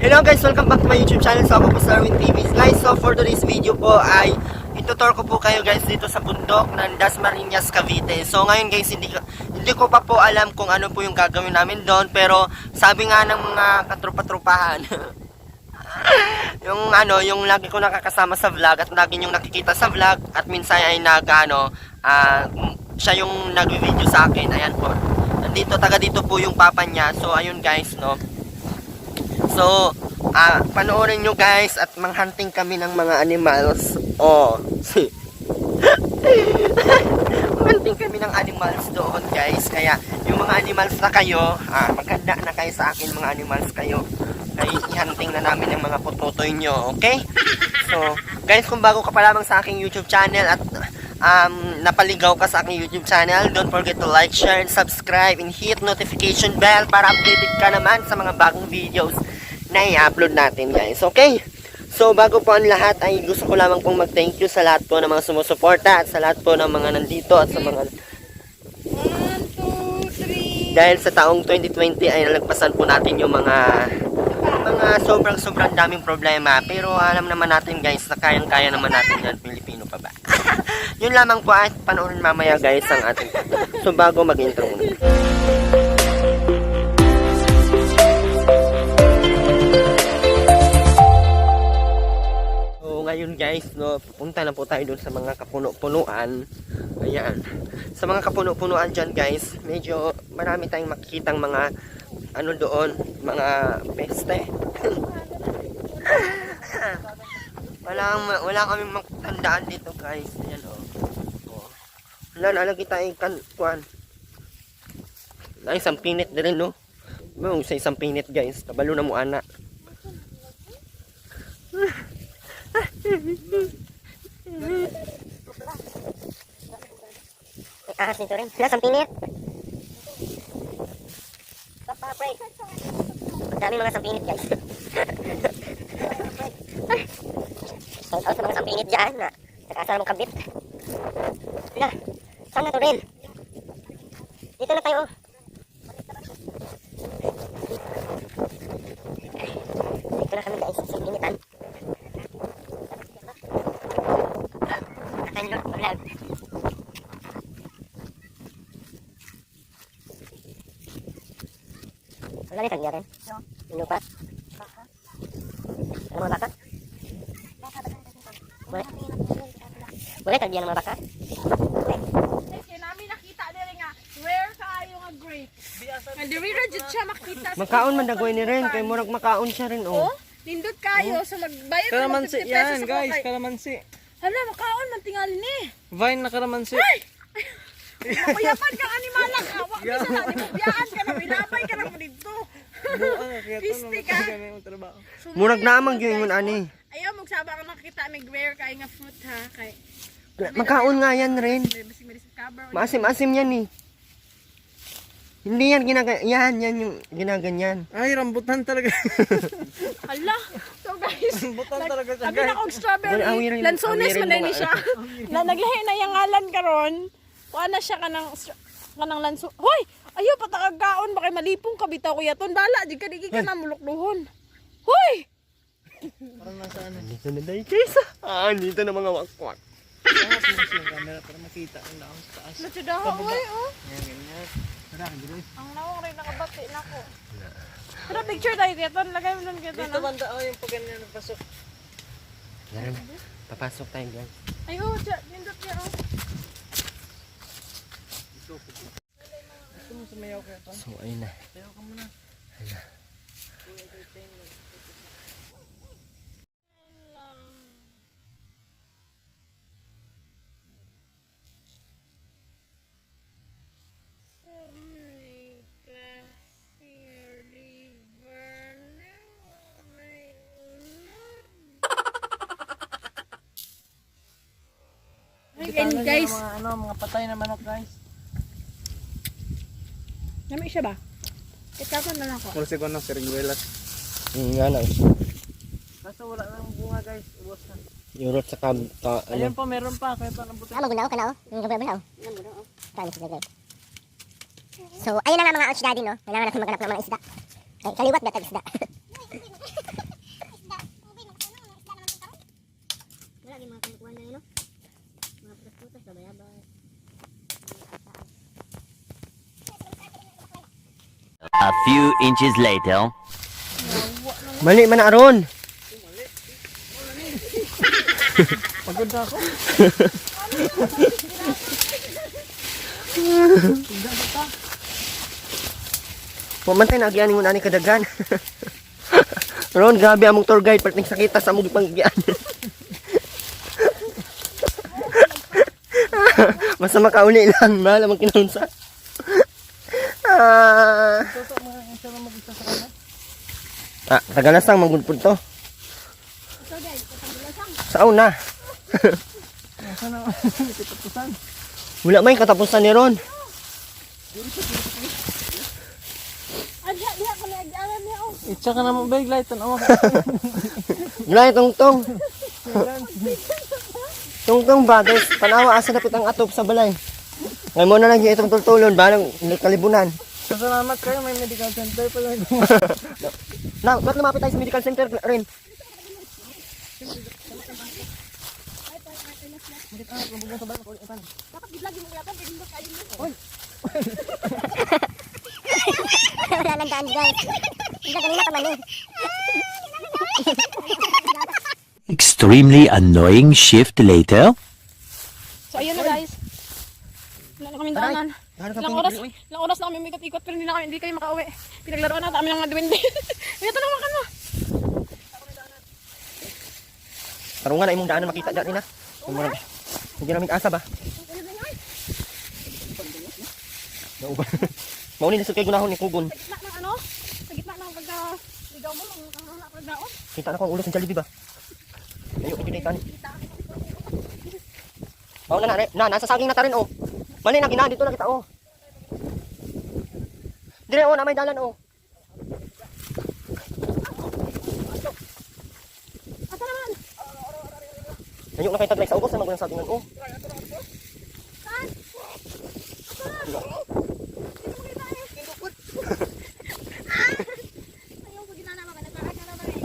Hello guys, welcome back to my YouTube channel. So ako po sa Arwin TV. Guys, so for today's video po ay itutur ko po kayo guys dito sa bundok ng Dasmariñas, Cavite. So ngayon guys, hindi, hindi ko pa po alam kung ano po yung gagawin namin doon. Pero sabi nga ng mga katrupa-trupahan, yung ano, yung lagi ko nakakasama sa vlog at lagi yung nakikita sa vlog at minsan ay nag ano, ah, siya yung nag-video sa akin. Ayan po. Nandito, taga dito po yung papa niya. So ayun guys, no. So, ah, panoorin nyo guys at manghunting kami ng mga animals. Oh, si. manghunting kami ng animals doon guys. Kaya, yung mga animals na kayo, ah, maganda na kayo sa akin mga animals kayo. Kaya i-hunting na namin yung mga pututoy nyo, okay? So, guys, kung bago ka pa lamang sa aking YouTube channel at um, napaligaw ka sa aking YouTube channel, don't forget to like, share, and subscribe, and hit notification bell para updated ka naman sa mga bagong videos na i-upload natin, guys. Okay? So, bago po ang lahat, ay gusto ko lamang pong mag-thank you sa lahat po ng mga sumusuporta at sa lahat po ng mga nandito at sa mga One, two, three. dahil sa taong 2020 ay nalagpasan po natin yung mga mga sobrang sobrang daming problema pero alam naman natin guys na kayang kaya naman natin yan Pilipino pa ba yun lamang po at panoorin mamaya guys ang ating so bago mag intro muna guys, no, pupunta na po tayo dun sa mga kapuno-punuan. Ayan. Sa mga kapuno-punuan dyan guys, medyo marami tayong makikitang mga ano doon, mga peste. wala wala kaming matandaan dito guys. Ayan oh. oh. Wala na lagi tayong kan kuan. Na isang pinit din no. Mo sa isang pinit guys, kabalo na mo ana. Ahas nito rin. Sila sampinit. Papapray. Ang dami mga sampinit guys. Shout out sa mga sampinit dyan na nakasama mong kabit. Sila, saan na to rin? Dito na tayo. oh. Dito na kami guys, sa pinitan. Katayin nyo, vlog. Wala na rin. Yung lupa. Ano mga baka? Wala. Wala tagya ng mga baka? Kasi namin nakita diri nga where kaayo nga grape. Nga diri ra jud siya makita. sa Makaon man dagoy ni rin kay murag makaon siya rin oh. Oh, nindot kayo so magbayad ka ng Kalamansi 50 pesos yan, guys. kay. Kalamansi. Hala, makaon man tingali ni. Vine na kalamansi. Makuyaman kang animala ka. Wa bisa na ni biyaan ka na ilabay ka na mo dito. Pisti ka. naman. Murag naamang gyud ingon ani. Ayaw magsaba ka nakita may rare kay nga fruit ha kay Makaon nga yan rin. Maasim-asim yan eh. Hindi yan ginaga yan, yan yung ginaganyan. Ay, rambutan talaga. Hala. So guys, rambutan talaga siya, Sabi na guys. kong strawberry. Lansones man na ni siya. na naglahi na yung ngalan karon. Kuha na siya kanang kanang lanso. Hoy! Ayaw patakagaon ba kay malipong ka bitaw kuya ton. Bala di ka di ka na mulukluhon. Hoy! Parang nasa ano. Dito na dahil kaysa. Ah, dito na mga wakwak. Lahat mo siya camera para makita ang laang sa taas. Natsudaha hoy oh. Ang nawang rin nakabati na ko. Pero picture tayo ton. Lagay mo lang ton. Dito ah. banda, oh, yung pag ganyan napasok. Yan. Papasok tayo guys. Ay oh, siya. Nindot niya oh. Gusto mo sumayaw kaya to? So, ayun na. Ka muna. And guys, Mga, ano, mga patay na manok, guys. Nami siya ba? Ikaw na lang ako. Kursi ko ng seriguelas. Yung nga lang. Kaso wala nang bunga, guys. Ubos na. Yung sa kam, ka, ano. Ayun pa, meron pa. Kaya pa nabutin. Ah, magunaw ka na oh. Yung gabi-gabi oh. Kaya sila guys. So, ayun na nga mga ouch daddy no. Kailangan natin maghanap ng mga isda. Kay kaliwat na tag isda. A few inches later. Mali man aron. Pagod ako. Pumantay na agian mo na kadagan. Ron, grabe among tour guide perting sakita sa among panggian. Basta makauli lang, mahal among kinunsa. Ah, Toto mga isa na mag-isa sa ah, tagalasang magudpud to. Sa una. Asa na kitapusan. Wala may katapusan ni Ron. Adya, diha ko na niya oh. Itsa ka naman bag light ano. Wala tong tong. Tong tong ba guys, panawa asa dapit ang atop sa balay. Ngayon mo na lang yung itong tultulon, balang kalibunan. Salamat kayo may medical center pa lang. Na, ba't lumapit tayo sa medical center rin? Dapat gidlagi mo yata, pwede mo kayo mo. Wala nang daan guys. Hindi kanina ka mali. Extremely annoying shift later. So ayun na guys. Wala na kaming daanan. Ilang oras, ilang oras na kami umikot-ikot pero hindi na kami, hindi kami makauwi. Pinaglaruan na kami ng mga duwende. Ito na makan mo. Parang nga na imong daanan makita dyan mo Hindi namin asa ba? Nauban. Maunin na sa kay gunahon ni Kugon. Sa gitna ng ano? Sa gitna ng pagka ligaw mo, ang kahana pagdaon. Kita na ko ang ulo sa Jollibee ba? Ayaw, hindi na itan. Oh, na, na, na, nasa saging na ta rin, oh. Mali na, gina, dito na kita, oh. Dire, oh, na may dalan, oh. Asa naman? Ayaw na kayo taglay sa ugos na magulang sagingan, oh. Ayaw ko ginana mga nagkakas na naman eh.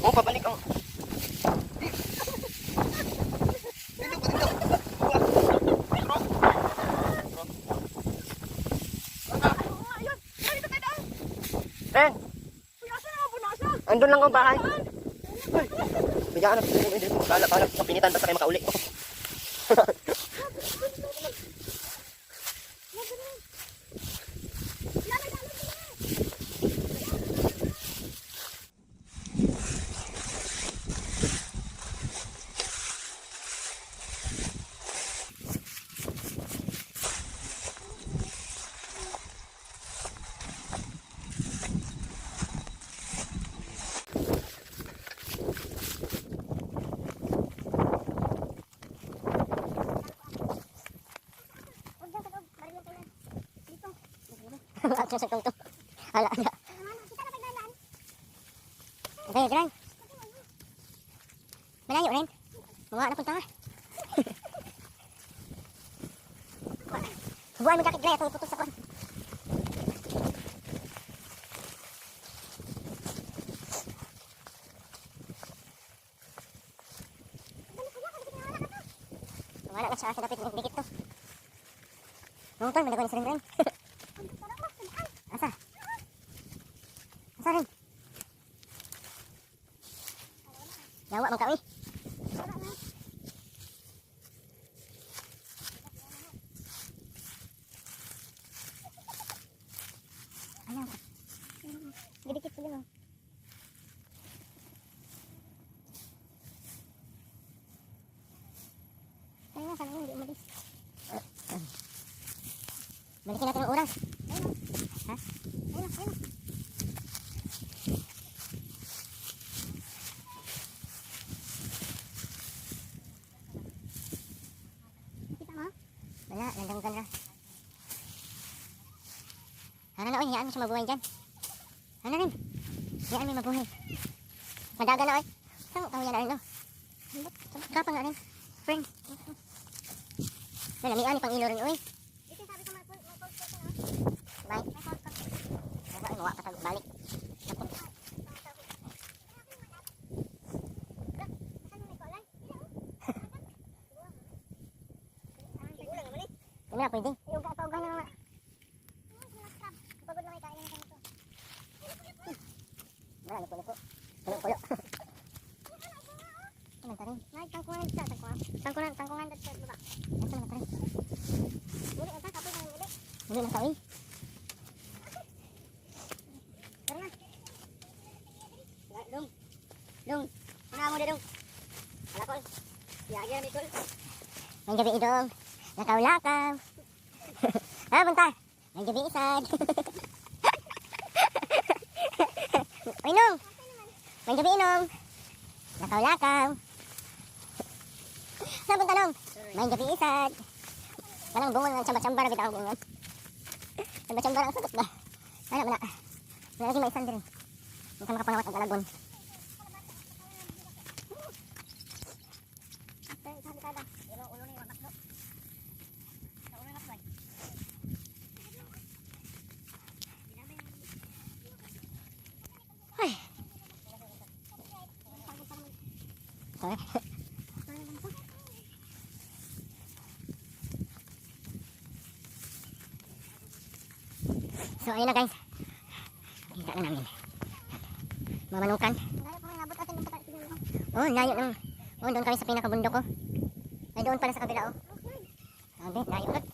Oh, pabalik ang... Ayun! Ay, ito tayo daan! Eh, Uy, asa na po na asa? andun lang ang bahay. Na, bigyan na, kala, kala, sa pinitan, basta kayo makauli. sa tong to. Hala. Okay, Dran. Malayo rin. Mga na punta ka. Buwan mo kakit gaya itong putos kwan. Wala na sa dapit ng dikit to. Nungton, may nagawin sa rin rin. Asa? Asa rin? Yawa man ka, uy. Ayaw. Didikit ko din, oh. Kaya sana hindi umalis. Balikin natin ang oras. Ha? Ayun, ayun. Kita mo? Wala, landamugan ka. Ano na, oy, hayaan mo siya mabuhay dyan. Ano rin? Hayaan mo mabuhay. Madaga na, oy. Saan mo kahuyan na rin, no? Kapang na rin. Spring. Wala, may ani pang ilo rin, oy. Bye. Wala, mawa ka balik. na pwede. Yung pauga na mga. Pagod lang kayo kain na ito. Wala, lupo-lupo. Pulo-pulo. Ano tarin? Nay, tangkungan sa tangkungan. Tangkungan, tangkungan dito sa baba. Ito naman tarin. Uli, ito, kapoy na uli. Uli na kawin. Tara na. Dong. Dong. Ano mo dong? Alakol. Yagi na Nicole. May gabi idong. Lakaw-lakaw. ah, punta. May gabi isad. May gabi inong. Lakaw-lakaw. Saan punta nong? May gabi isad. Walang bungon ng tsamba-tsamba na bitang bungon. Tsamba-tsamba ang sagot ba? Wala, wala. Wala lagi may isand din. Hindi ka makapangawat ang kalagon. Ay. So ayun na guys. Kita na namin. Mamanukan. Oh, layo ng. Oh, doon kami sa pinakabundok ko. Ay, doon pala sa kabila oh. Sabi, layo.